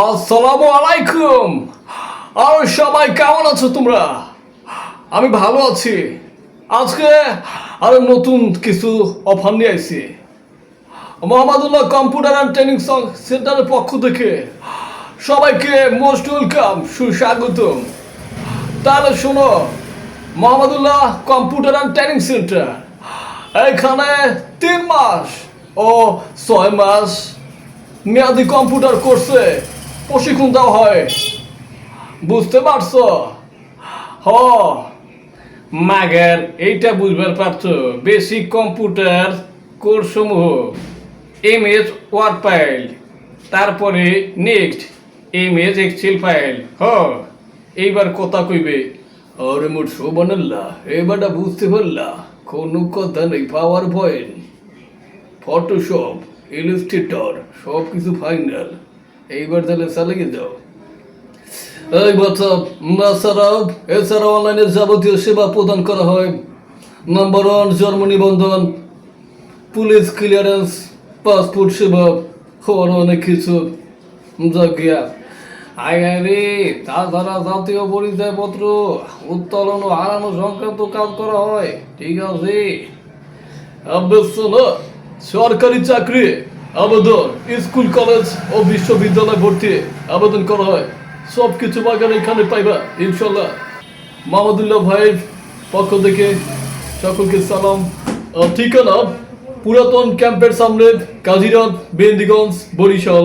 আসসালামু আলাইকুম। আর সবাই কেমন আছো তোমরা? আমি ভালো আছি। আজকে আরও নতুন কিছু অফার নিয়ে আইছি। মোহাম্মদুল্লাহ কম্পিউটার অ্যান্ড ট্রেনিং সেন্টারের পক্ষ থেকে সবাইকে মোস্ট ওয়েলকাম সুস্বাগতম। তাহলে শোনো, Mohammadullah computer and training centre এখানে তিন মাস ও ছয় মাস মেয়াদি কম্পিউটার কোর্সে প্রশিক্ষণ দেওয়া হয়। বুঝতে পারছ? হ। মাগের, এইটা বুঝবার পারছ? বেসিক কম্পিউটার কোর্স সমূহ এম এস ওয়ার্ড ফাইল, তারপরে next M S excel file. হ, এইবার কথা কইবে, আরে মোট শোভনাল্লাহ এবারটা বুঝতে পারলা, কোনো কথা নেই পাওয়ার পয়েন্ট ফটোশপ ইলাস্ট্রেটর সব কিছু ফাইনাল এইবার তাহলে চালিয়ে যাও। এই বাচ্চা তাছাড়াও এছাড়াও অনলাইনে যাবতীয় সেবা প্রদান করা হয়। নাম্বার ওয়ান জন্ম নিবন্ধন, পুলিশ ক্লিয়ারেন্স পাসপোর্ট সেবা খবর অনেক কিছু। তাছাড়া জাতীয় পরিচয়পত্র, উত্তোলন ও হারানো সংক্রান্ত কাজ করা হয়। ঠিক আছে। সরকারি চাকরি। আবেদন স্কুল, কলেজ ও বিশ্ববিদ্যালয় ভর্তি আবেদন করা হয়। সব কিছু বাগান এখানে পাইবা, ইনশাল্লাহ। মাহমুদুল্লাহ ভাইয়ের পক্ষ থেকে সকলকে সালাম। ঠিকানা পুরাতন ক্যাম্পের সামনে কাজিরাত বেন্দিগঞ্জ, বরিশাল।